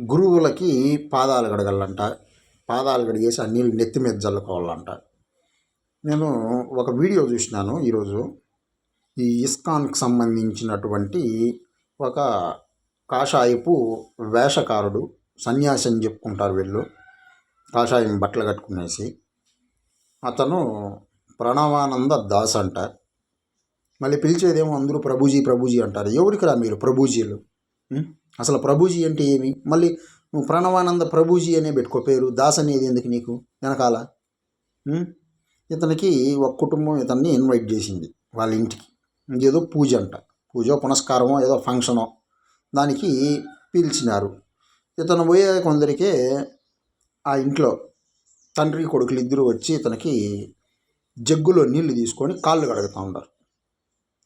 గురువులకి పాదాలు కడగాలంట. పాదాలు కడిగేసి ఆ నీళ్ళు నెత్తి మీద చల్లుకోవాలంట నేను ఒక వీడియో చూసినాను ఈరోజు. ఈ ఇస్కాన్కి సంబంధించినటువంటి ఒక కాషాయపు వేషకారుడు సన్యాసి అని చెప్పుకుంటారు వీళ్ళు. కాషాయం బట్టలు కట్టుకునేసి. అతను ప్రణవానంద దాస్ అంట. మళ్ళీ పిలిచేదేమో అందరూ ప్రభుజీ ప్రభుజీ అంటారు. ఎవరికి రా మీరు ప్రభుజీలు? అసలు ప్రభుజీ అంటే ఏమి? మళ్ళీ నువ్వు ప్రణవానంద ప్రభుజీ అనే పెట్టుకో పేరు. దాస్ అనేది ఎందుకు నీకు? వెనకాల. ఇతనికి ఒక కుటుంబం ఇతన్ని ఇన్వైట్ చేసింది వాళ్ళ ఇంటికి. ఏదో పూజ అంట. పూజో పునస్కారమో ఏదో ఫంక్షనో. దానికి పిలిచినారు. ఇతను పోయే కొందరికే ఆ ఇంట్లో తండ్రి కొడుకులు ఇద్దరు వచ్చి ఇతనికి జగ్గులో నీళ్ళు తీసుకొని కాళ్ళు కడుగుతూ ఉంటారు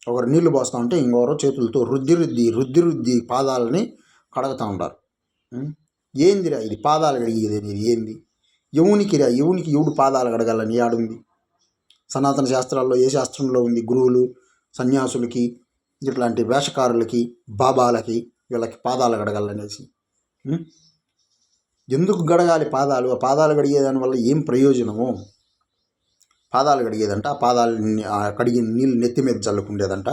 ఒకరు నీళ్ళు పోస్తూ ఉంటే ఇంకొకరు చేతులతో రుద్ది రుద్ది రుద్ది రుద్ది పాదాలని కడుగుతూ ఉంటారు. ఏందిరా ఇది? పాదాలు కడిగేది అనేది ఏంది? యవునికిరా రా యమునికి ఎవడు పాదాలు కడగాలని ఆడుంది? సనాతన శాస్త్రాల్లో ఏ శాస్త్రంలో ఉంది? గురువులు సన్యాసులకి ఇట్లాంటి వేషకారులకి బాబాలకి వీళ్ళకి పాదాలు కడగాలనేసి. ఎందుకు గడగాలి పాదాలు? ఆ పాదాలు కడిగేదాని వల్ల ఏం ప్రయోజనము? పాదాలు కడిగేదంట. ఆ పాదాలని కడిగిన నీళ్ళు నెత్తి మీద చల్లుకుండేదంట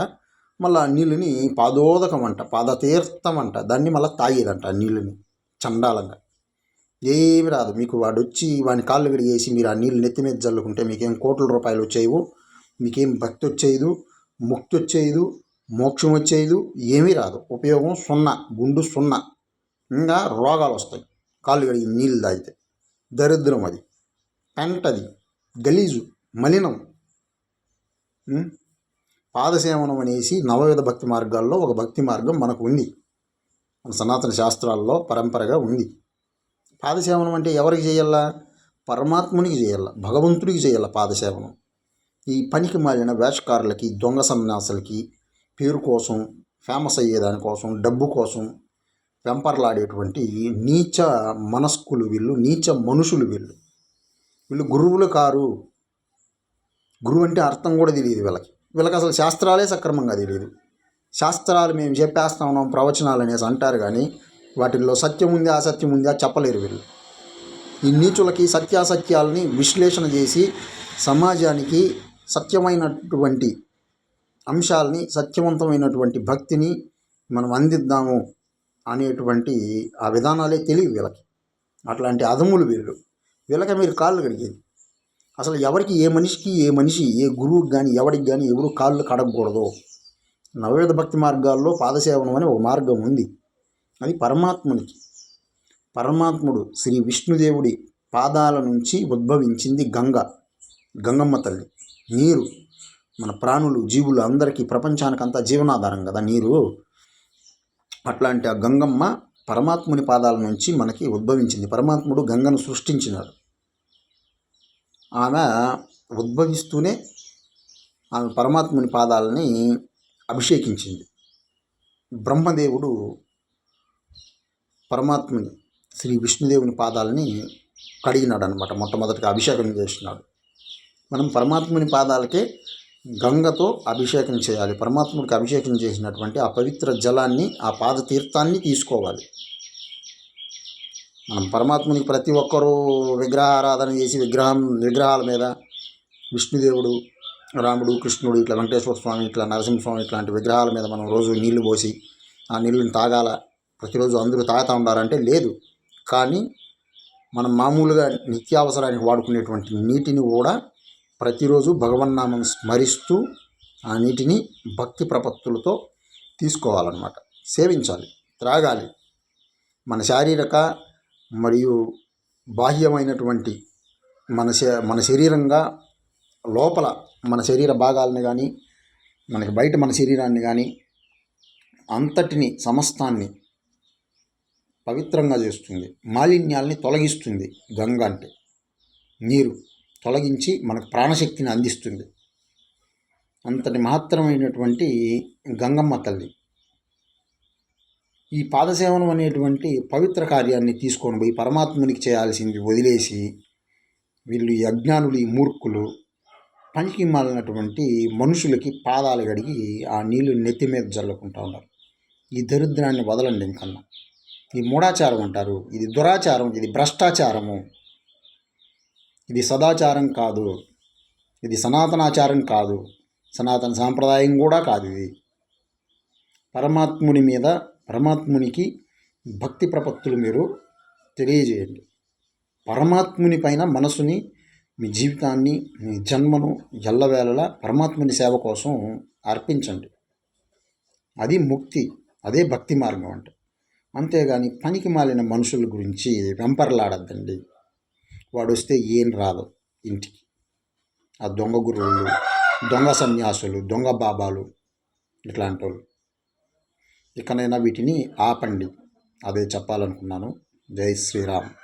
మళ్ళీ ఆ నీళ్ళని పాదోదకం అంట పాదతీర్థం అంట దాన్ని మళ్ళీ తాగేదంట ఆ నీళ్ళని. చండాలంగా. ఏమి రాదు. మీకు వాడు వచ్చి వాని కాళ్ళు కడిగేసి మీరు ఆ నీళ్ళు నెత్తి మీద చల్లుకుంటే మీకేం కోట్ల రూపాయలు వచ్చేవు మీకేం భక్తి వచ్చేయదు. ముక్తి వచ్చేయదు. మోక్షం వచ్చేయదు. ఏమీ రాదు. ఉపయోగం సున్నా. గుండు సున్నా. ఇంకా రోగాలు వస్తాయి. కాళ్ళు కడిగి నీళ్ళు తాగితే. దరిద్రం అది. పెంటది. గలీజు. మలినం. పాదసేవనం అనేసి నవవిధ భక్తి మార్గాల్లో ఒక భక్తి మార్గం మనకు ఉంది. మన సనాతన శాస్త్రాల్లో పరంపరగా ఉంది. పాదసేవనం అంటే ఎవరికి చేయాలా? పరమాత్మునికి చేయాల? భగవంతుడికి చేయాల పాదసేవనం? ఈ పనికి మాలిన వేషకారులకి దొంగ సన్యాసులకి పేరు కోసం ఫేమస్ అయ్యేదాని కోసం డబ్బు కోసం వెంపర్లాడేటువంటి నీచ మనస్కులు వీళ్ళు నీచ మనుషులు వీళ్ళు. వీళ్ళు గురువులు కారు. గురువు అంటే అర్థం కూడా తెలియదు వీళ్ళకి. వీళ్ళకి అసలు శాస్త్రాలే సక్రమంగా తెలియదు. శాస్త్రాలు మేము చెప్పేస్తా ఉన్నాం ప్రవచనాలు అనేసి అంటారు కానీ వాటిల్లో సత్యం ఉంది అసత్యం ఉందా చెప్పలేరు వీళ్ళు. ఈ నీచులకి సత్యాసత్యాలని విశ్లేషణ చేసి సమాజానికి సత్యమైనటువంటి అంశాలని సత్యవంతమైనటువంటి భక్తిని మనం అందిద్దాము అనేటువంటి ఆ విధానాలే తెలియదు వీళ్ళకి. అట్లాంటి అదములు వీళ్ళు. వీళ్ళకి మీరు కాళ్ళు కడిగేది అసలు ఎవరికి ఏ మనిషికి ఏ మనిషి ఏ గురువుకి కానీ ఎవరికి కానీ ఎవరు కాళ్ళు కడగకూడదు నవవేద భక్తి మార్గాల్లో పాదసేవనం అనే ఒక మార్గం ఉంది. అది పరమాత్మునికి. పరమాత్ముడు శ్రీ విష్ణుదేవుడి పాదాల నుంచి ఉద్భవించింది గంగ గంగమ్మ తల్లి. నీరు మన ప్రాణులు జీవులు అందరికీ ప్రపంచానికంతా జీవనాధారం కదా నీరు? అట్లాంటి ఆ గంగమ్మ పరమాత్ముని పాదాల నుంచి మనకి ఉద్భవించింది. పరమాత్ముడు గంగను సృష్టించినాడు. ఆమె ఉద్భవిస్తూనే ఆమె పరమాత్ముని పాదాలని అభిషేకించింది. బ్రహ్మదేవుడు పరమాత్ముని శ్రీ విష్ణుదేవుని పాదాలని కడిగినాడు అనమాట మొట్టమొదటిగా అభిషేకం చేసినాడు. మనం పరమాత్ముని పాదాలకే గంగతో అభిషేకం చేయాలి. పరమాత్ముడికి అభిషేకం చేసినటువంటి ఆ పవిత్ర జలాన్ని ఆ పాద తీర్థాన్ని తీసుకోవాలి. మనం పరమాత్మని ప్రతి ఒక్కరూ విగ్రహారాధన చేసి విగ్రహం విగ్రహాల మీద విష్ణుదేవుడు రాముడు కృష్ణుడు ఇట్లా వెంకటేశ్వర స్వామి ఇట్లా నరసింహస్వామి ఇట్లాంటి విగ్రహాల మీద మనం రోజు నీళ్ళు పోసి ఆ నీళ్ళని తాగాల. ప్రతిరోజు అందరూ తాగుతూ ఉండాలంటే లేదు. కానీ మనం మామూలుగా నిత్యావసరానికి వాడుకునేటువంటి నీటిని కూడా ప్రతిరోజు భగవన్నామం స్మరిస్తూ ఆ నీటిని భక్తి ప్రపత్తులతో తీసుకోవాలన్నమాట. సేవించాలి త్రాగాలి. మన శారీరక మరియు బాహ్యమైనటువంటి మన శ- మన శరీరంగా లోపల మన శరీర భాగాలను కానీ మనకి బయట మన శరీరాన్ని కానీ అంతటిని సమస్తాన్ని పవిత్రంగా చేస్తుంది. మాలిన్యాల్ని తొలగిస్తుంది గంగ అంటే. నీరు తొలగించి మనకు ప్రాణశక్తిని అందిస్తుంది. అంతటి మహత్తరమైనటువంటి గంగమ్మ తల్లి. ఈ పాదసేవనం అనేటువంటి పవిత్ర కార్యాన్ని తీసుకొని పోయి పరమాత్మునికి చేయాల్సింది వదిలేసి వీళ్ళు ఈ అజ్ఞానులు ఈ మూర్ఖులు పనికి మాలినటువంటి మనుషులకి పాదాలు కడిగి ఆ నీళ్ళు నెత్తి మీద జల్లుకుంటా ఉన్నారు. ఈ దరిద్రాన్ని వదలండి ఇంకన్నా. ఇది మూఢాచారం అంటారు ఇది దురాచారం ఇది భ్రష్టాచారము. ఇది సదాచారం కాదు ఇది సనాతనాచారం కాదు సనాతన సాంప్రదాయం కూడా కాదు ఇది. పరమాత్ముని మీద పరమాత్మునికి భక్తి ప్రపత్తులు మీరు తెలియజేయండి. పరమాత్ముని పైన మనసుని మీ జీవితాన్ని మీ జన్మను ఎల్లవేళలా పరమాత్ముని సేవ కోసం అర్పించండి. అది ముక్తి అదే భక్తి మార్గం అంటే. అంతేగాని పనికి మాలిన మనుషుల గురించి వెంపర్లాడద్దండి. వాడు వస్తే ఏం రాదు ఇంటికి. ఆ దొంగ గురువులు దొంగ సన్యాసులు దొంగ బాబాలు ఇట్లాంటి వాళ్ళు ఇకనైనా వీటిని ఆపండి. అదే చెప్పాలనుకున్నాను. జై శ్రీరామ్.